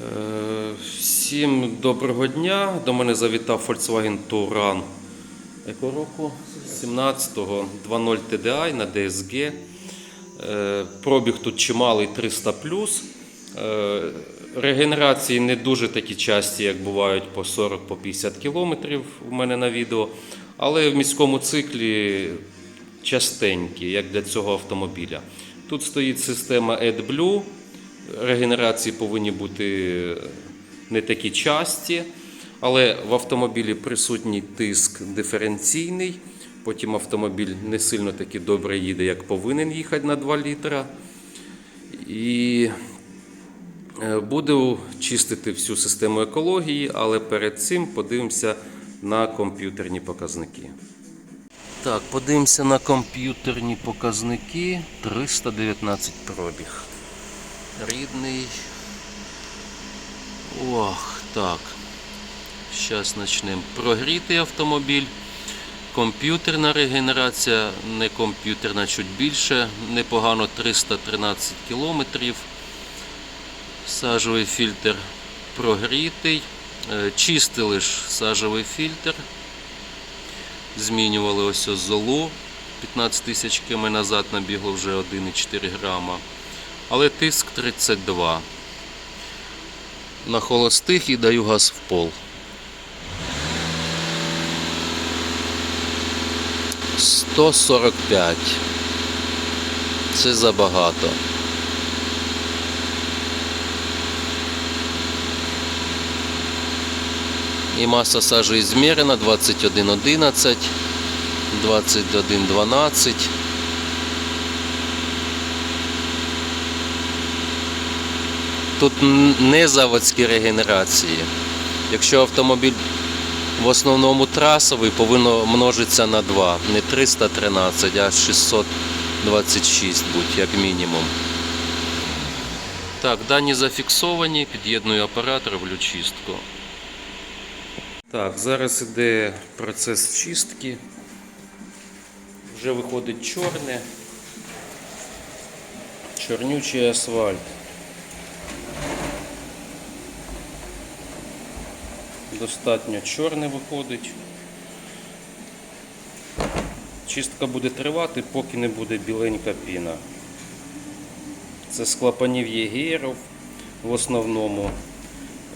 Е, Всім доброго дня. До мене завітав Volkswagen Touran. Якого року? 17-го 2.0 TDI на DSG. Е, Пробіг тут чималий 300 Е, Регенерації не дуже такі часті, як бувають по 40-50 кілометрів у мене на відео. Але в міському циклі частенькі, як для цього автомобіля. Тут стоїть система AdBlue. Регенерації повинні бути не такі часті, але в автомобілі присутній тиск диференційний. Потім автомобіль не сильно таки добре їде, як повинен їхати на 2 літра. І е, буду чистити всю систему екології, але перед цим подивимося на комп'ютерні показники. Так, подивимося на комп'ютерні показники. 319 пробіг. Рідний. Ох, так. Зараз почнемо. Прогрітий автомобіль. Комп'ютерна регенерація, не комп'ютерна, чуть більше. Непогано 313 кілометрів. Сажовий фільтр прогрітий. Е, Чистили ж сажовий фільтр. Змінювали ось золу. 15 тисяч км назад набігло вже 1,4 грама. Але тиск 32. На холостих і даю газ в пол. 145. Це забагато. І маса сажі змірена 21,11, 21,12. Тут не заводські регенерації. Якщо автомобіль в основному трасовий, повинно множитися на 2. Не 313, а 626 будь як мінімум. Так, дані зафіксовані, під'єдную апарат, роблю чистку. Так, зараз іде процес чистки. Вже виходить чорне. Чорнючий асфальт. Достатньо чорне виходить. Чистка буде тривати, поки не буде біленька піна. Це з клапанів єгерів в основному.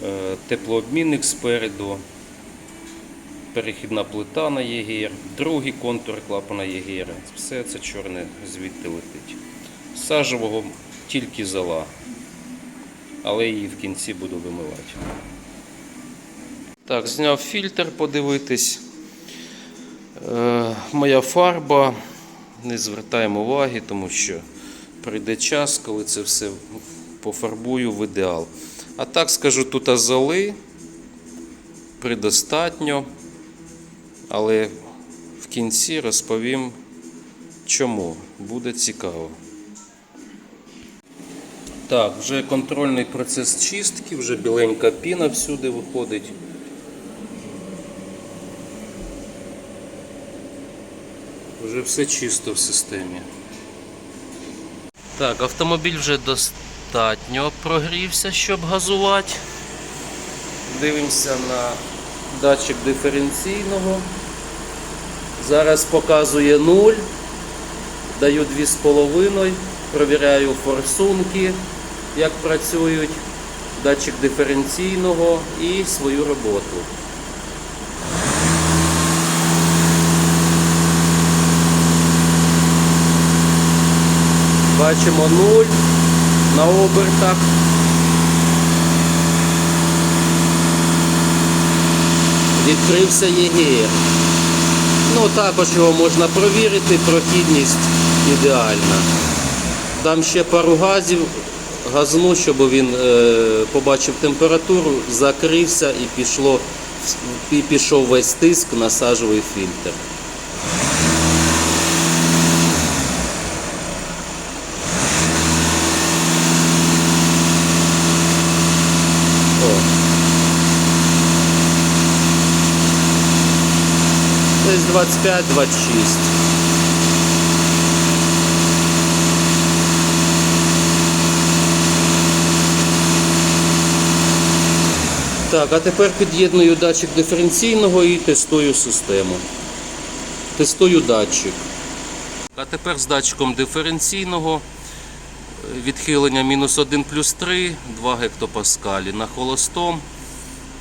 Е, Теплообмінник спереду, перехідна плита на єгер, другий контур клапана єгера. Все це чорне звідти летить. Сажевого тільки зола, але її в кінці буду вимивати. Так, зняв фільтр подивитись. Е, моя фарба. Не звертаємо уваги, тому що прийде час, коли це все пофарбую в ідеал. А так скажу, тут азоли предостатньо, але в кінці розповім, чому. Буде цікаво. Так, вже контрольний процес чистки, вже біленька піна всюди виходить. Вже все чисто в системі. Так, автомобіль вже достатньо прогрівся, щоб газувати. Дивимося на датчик диференційного. Зараз показує 0. Даю 2,5. Провіряю форсунки, як працюють, датчик диференційного і свою роботу. Бачимо 0 на обертах. Відкрився ЄГР. Ну, також його можна провірити, прохідність ідеальна. Дам ще пару газів, газну, щоб він е, побачив температуру, закрився і пішло, і пішов весь тиск на сажовий фільтр. 25-26. Так, а тепер під'єдную датчик диференційного і тестую систему. Тестую датчик. А тепер з датчиком диференційного відхилення мінус 1 плюс 3, 2 гектопаскалі на холостом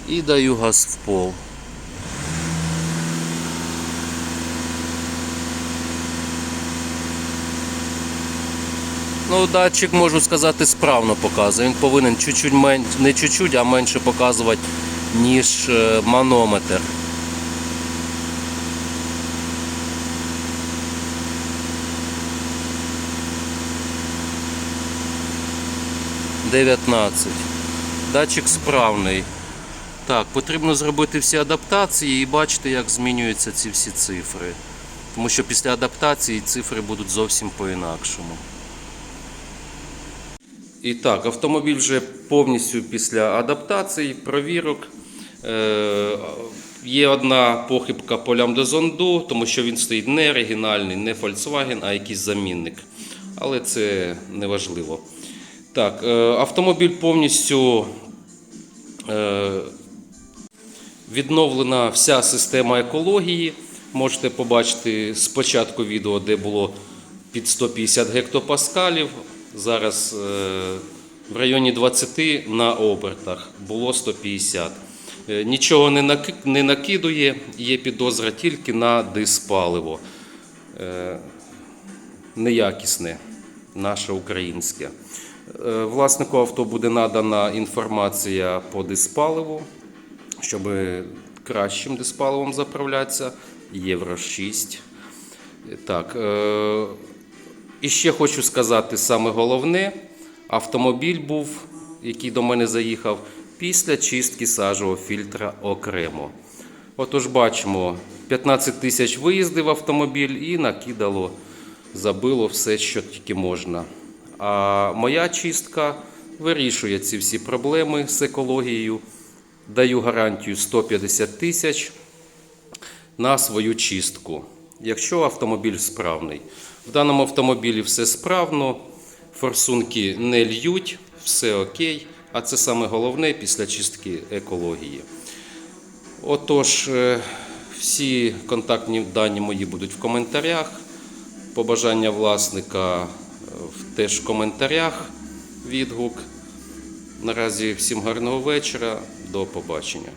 і даю газ в пол. Ну, датчик, можу сказати, справно показує. Він повинен чуть-чуть мен... не чуть-чуть, а менше показувати, ніж е, манометр. Дев'ятнадцять. Датчик справний. Так, потрібно зробити всі адаптації і бачити, як змінюються ці всі цифри. Тому що після адаптації цифри будуть зовсім по-інакшому. І так, автомобіль вже повністю після адаптації, провірок. Е, є одна похибка по лямбдозонду, тому що він стоїть не оригінальний, не Volkswagen, а якийсь замінник. Але це не важливо. Так, е, автомобіль повністю е, відновлена вся система екології. Можете побачити спочатку відео, де було під 150 гектопаскалів. Зараз е, в районі 20 на обертах було 150. Е, Нічого не накидує, є підозра тільки на диспаливо. Е, Неякісне, наше українське. Власнику авто буде надана інформація по диспаливу, щоб кращим диспаливом заправлятися. Євро 6. Так, і ще хочу сказати саме головне: автомобіль був, який до мене заїхав, після чистки сажового фільтра окремо. Отож, бачимо, 15 тисяч виїздив автомобіль і накидало, забило все, що тільки можна. А моя чистка вирішує ці всі проблеми з екологією. Даю гарантію 150 тисяч на свою чистку, якщо автомобіль справний. В даному автомобілі все справно, форсунки не льють, все окей. А це саме головне після чистки екології. Отож, е, всі контактні дані мої будуть в коментарях. Побажання власника е, теж в коментарях відгук. Наразі всім гарного вечора. До побачення.